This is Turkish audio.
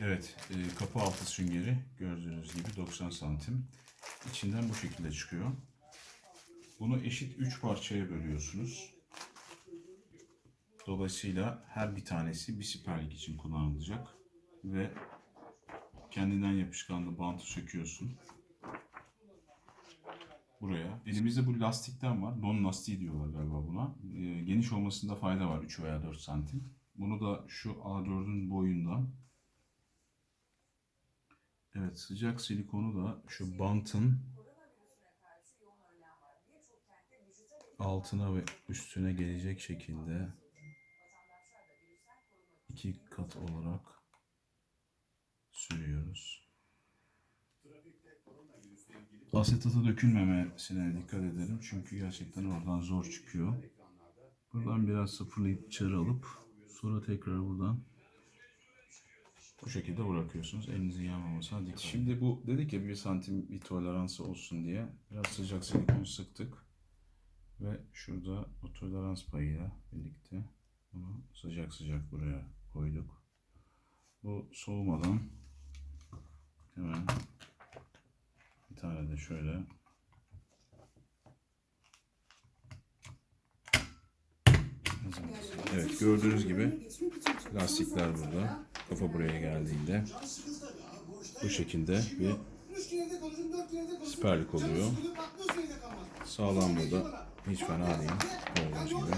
Evet, e, kapı altı süngeri gördüğünüz gibi 90 santim. İçinden bu şekilde çıkıyor. Bunu eşit 3 parçaya bölüyorsunuz. Dolayısıyla her bir tanesi bir siperlik için kullanılacak. Ve kendinden yapışkanlı bantı söküyorsun. Buraya. Elimizde bu lastikten var. Don lastiği diyorlar galiba buna. E, geniş olmasında fayda var 3 veya 4 santim. Bunu da şu A4'ün boyundan Evet sıcak silikonu da şu bantın altına ve üstüne gelecek şekilde iki kat olarak sürüyoruz. Asetata dökülmemesine dikkat edelim çünkü gerçekten oradan zor çıkıyor. Buradan biraz sıfırlayıp içeri alıp sonra tekrar buradan bu şekilde bırakıyorsunuz. Elinizin yanmamasına dikkat edin. Şimdi bu dedik ya bir santim bir toleransı olsun diye biraz sıcak silikon sıktık. Ve şurada o tolerans payıyla birlikte bunu sıcak sıcak buraya koyduk. Bu soğumadan hemen bir tane de şöyle Evet gördüğünüz gibi lastikler burada. Kafa buraya geldiğinde bu şekilde bir siperlik oluyor. Sağlam burada. Hiç fena değil. Gördüğünüz gibi.